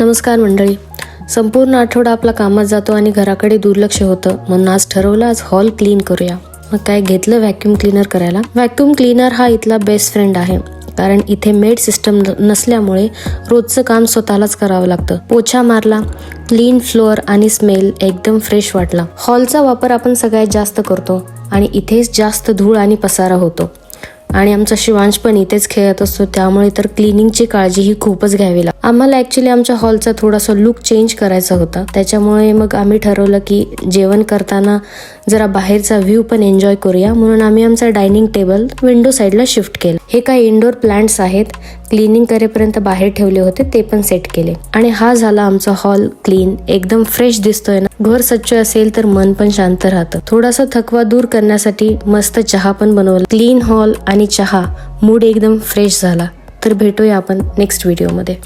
नमस्कार मंडळी. संपूर्ण आठवडा आपला कामात जातो आणि घराकडे दुर्लक्ष होतं. म्हणून आज ठरवलं आज हॉल क्लीन करूया. मग काय घेतलं व्हॅक्यूम क्लीनर करायला? व्हॅक्यूम क्लीनर हा इथला बेस्ट फ्रेंड आहे. कारण इथे मेड सिस्टम नसल्यामुळे रोजचं काम स्वतःलाच करावं लागतं. पोछा मारला क्लीन फ्लोअर आणि स्मेल एकदम फ्रेश वाटला. हॉलचा वापर आपण सगळ्यात जास्त करतो आणि इथेच जास्त धूळ आणि पसारा होतो. आणि आमचा शिवांश पण इथेच खेळत असतो त्यामुळे तर क्लिनिंगची काळजी ही खूपच घ्यावी लागते. आम्हाला ऍक्च्युली आमच्या हॉलचा थोडासा लुक चेंज करायचा होता. त्याच्यामुळे मग आम्ही ठरवलं की जेवण करताना जरा बाहेरचा व्ह्यू पण एन्जॉय करूया. म्हणून आम्ही आमचा डायनिंग टेबल विंडो साईडला शिफ्ट केलं. हे काही इंडोर प्लांट्स आहेत. क्लिनिंग करेपर्यंत बाहेर ठेवले होते ते पण सेट केले. आणि हा झाला आमचा हॉल क्लीन एकदम फ्रेश दिसतोय ना. घर स्वच्छ असेल तर मन पण शांत राहतं. थोडासा थकवा दूर करण्यासाठी मस्त चहा पण बनवला. क्लीन हॉल आणि चहा. मूड एकदम फ्रेश झाला. तर भेटूया आपण नेक्स्ट व्हिडिओमध्ये